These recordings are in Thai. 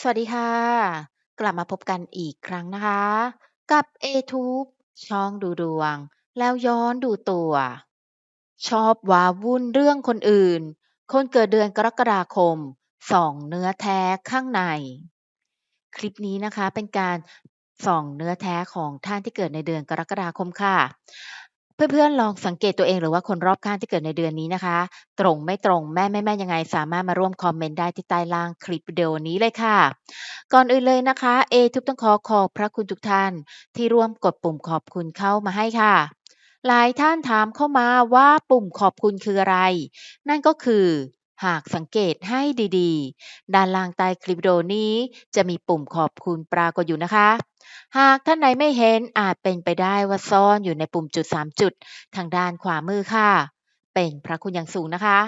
สวัสดีค่ะ กลับมาพบกันอีกครั้งนะคะ กับ A-Tube ช่องดูดวง แล้วย้อนดูตัว ชอบว้าวุ่นเรื่องคนอื่น คนเกิดเดือนกรกฎาคมส่องเนื้อแท้ข้างใน คลิปนี้นะคะเป็นการส่องเนื้อแท้ของท่านที่เกิดในเดือนกรกฎาคมค่ะ เพื่อนๆ ลองสังเกตตัวเองหรือว่าคนรอบข้างที่เกิดในเดือนนี้นะคะ ตรงไม่ตรงแม่ไม่แม่ยังไง สามารถมาร่วมคอมเมนต์ได้ที่ใต้ล่างคลิปวิดีโอนี้เลยค่ะ ก่อนอื่นเลยนะคะเอทุกต้องขอขอบพระคุณทุกท่านที่ร่วมกดปุ่มขอบคุณเข้ามาให้ค่ะ หลายท่านถามเข้ามาว่าปุ่มขอบคุณคืออะไร นั่นก็คือ หากสังเกตให้ดีๆ ด้านล่างใต้คลิปวิดีโอนี้จะมีปุ่มขอบคุณปรากฏอยู่นะคะ หากท่านไหนไม่เห็นอาจเป็นไปได้ว่าซ่อนอยู่ในปุ่มจุด 3 จุด ทางด้านขวามือค่ะ เป็นพระคุณอย่างสูงนะคะ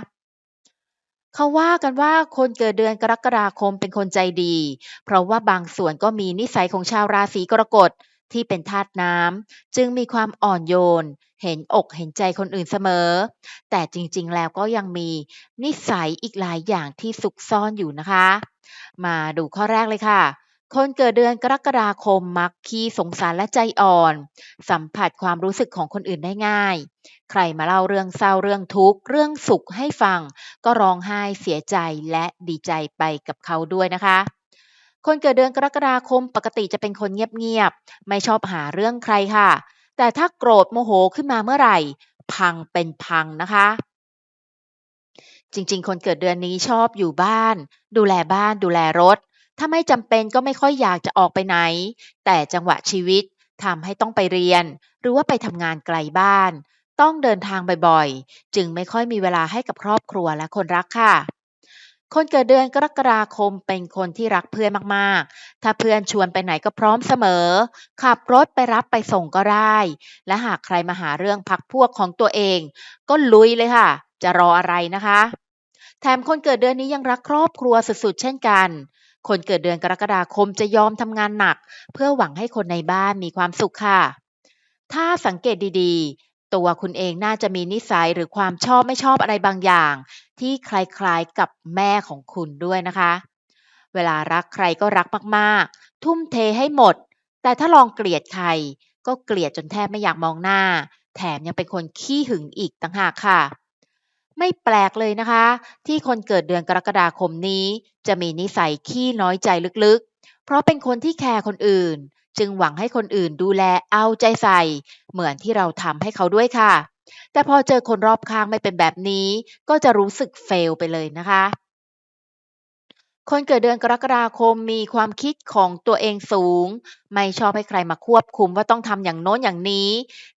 เขาว่ากันว่าคนเกิดเดือนกรกฎาคมเป็นคนใจดี เพราะว่าบางส่วนก็มีนิสัยของชาวราศีกรกฎที่เป็นธาตุน้ำจึงมีความอ่อนโยน เห็นอกเห็นใจคนอื่นเสมอ แต่จริงๆแล้วก็ยังมีนิสัยอีกหลายอย่างที่ซุกซ่อนอยู่นะคะ มาดูข้อแรกเลยค่ะ คนเกิดเดือนกรกฎาคมมักขี้สงสารและใจอ่อน สัมผัสความรู้สึกของคนอื่นได้ง่าย ใครมาเล่าเรื่องเศร้าเรื่องทุกข์เรื่องสุขให้ฟัง ก็ร้องไห้เสียใจและดีใจไปกับเขาด้วยนะคะคนเกิดเดือนกรกฎาคมปกติจะเป็นคนเงียบๆ ไม่ชอบหาเรื่องใครค่ะ แต่ถ้าโกรธโมโหขึ้นมาเมื่อไหร่ พังเป็นพังนะคะ จริง ๆ คนเกิดเดือนนี้ชอบอยู่บ้าน ดูแลบ้านดูแลรถ ถ้าไม่จำเป็นก็ไม่ค่อยอยากจะออกไปไหน แต่จังหวะชีวิตทำให้ต้องไปเรียน หรือว่าไปทำงานไกลบ้าน ต้องเดินทางบ่อยๆ จึงไม่ค่อยมีเวลาให้กับครอบครัวและคนรักค่ะ คนเกิดเดือนกรกฎาคมเป็นคนที่รักเพื่อนมากๆ ถ้าเพื่อนชวนไปไหนก็พร้อมเสมอ ขับรถไปรับไปส่งก็ได้ และหากใครมาหาเรื่องพักพวกของตัวเอง ก็ลุยเลยค่ะ จะรออะไรนะคะ แถมคนเกิดเดือนนี้ยังรักครอบครัวสุดๆ เช่นกัน คนเกิดเดือนกรกฎาคมจะยอมทำงานหนัก เพื่อหวังให้คนในบ้านมีความสุขค่ะ ถ้าสังเกตดีๆ ตัวคุณเองน่าจะมีนิสัยหรือความชอบไม่ชอบอะไรบางอย่าง ที่คล้ายๆกับแม่ของคุณด้วยนะคะ เวลารักใครก็รักมากๆ ทุ่มเทให้หมด แต่ถ้าลองเกลียดใคร ก็เกลียดจนแทบไม่อยากมองหน้า แถมยังเป็นคนขี้หึงอีกต่างหากค่ะ ไม่แปลกเลยนะคะ ที่คนเกิดเดือนกรกฎาคมนี้ จะมีนิสัยขี้น้อยใจลึกๆ เพราะเป็นคนที่แคร์คนอื่น จึงหวังให้คนอื่นดูแลเอาใจใส่ เหมือนที่เราทำให้เขาด้วยค่ะ แต่พอเจอคนรอบข้างไม่เป็นแบบนี้ ก็จะรู้สึกเฟลไปเลยนะคะ คนเกิดเดือนกรกฎาคมมีความคิดของตัวเองสูง ไม่ชอบให้ใครมาควบคุมว่าต้องทำอย่างโน้นอย่างนี้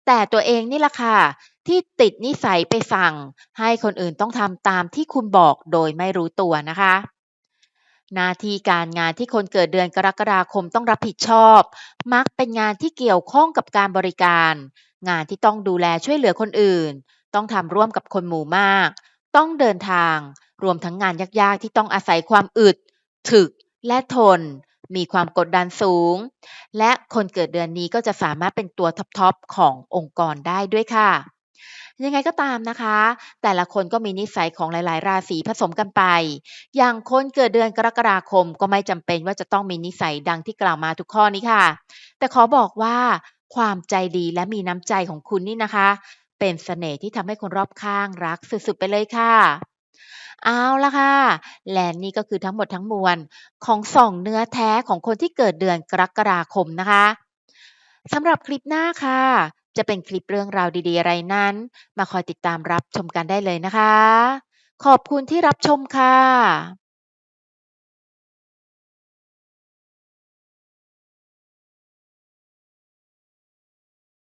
แต่ตัวเองนี่แหละค่ะที่ติดนิสัยไปสั่ง ให้คนอื่นต้องทำตามที่คุณบอกโดยไม่รู้ตัวนะคะหน้าที่การงานที่คนเกิดเดือนกรกฎาคมต้องรับผิดชอบ มักเป็นงานที่เกี่ยวข้องกับการบริการ งานที่ต้องดูแลช่วยเหลือคนอื่น ต้องทำร่วมกับคนหมู่มาก ต้องเดินทาง รวมทั้งงานยากๆ ที่ต้องอาศัยความอึด ถึกและทน มีความกดดันสูง และคนเกิดเดือนนี้ก็จะสามารถเป็นตัวท็อปๆขององค์กรได้ด้วยค่ะ ยังไงก็ตามนะคะ แต่ละคนก็มีนิสัยของหลาย ๆ ราศีผสมกันไป อย่างคนเกิดเดือนกรกฎาคมก็ไม่จำเป็นว่าจะต้องมีนิสัยดังที่กล่าวมาทุกข้อนี้ค่ะ แต่ขอบอกว่า ความใจดีและมีน้ำใจของคุณนี่นะคะ เป็นเสน่ห์ที่ทำให้คนรอบข้างรักสุดๆไปเลยค่ะ เอาละค่ะ และนี่ก็คือทั้งหมดทั้งมวลของสองเนื้อแท้ของคนที่เกิดเดือนกรกฎาคมนะคะสำหรับคลิปหน้าค่ะ จะเป็นคลิปเรื่องราวดีๆ อะไรนั้น มาคอยติดตามรับชมกันได้เลยนะคะ ขอบคุณที่รับชมค่ะ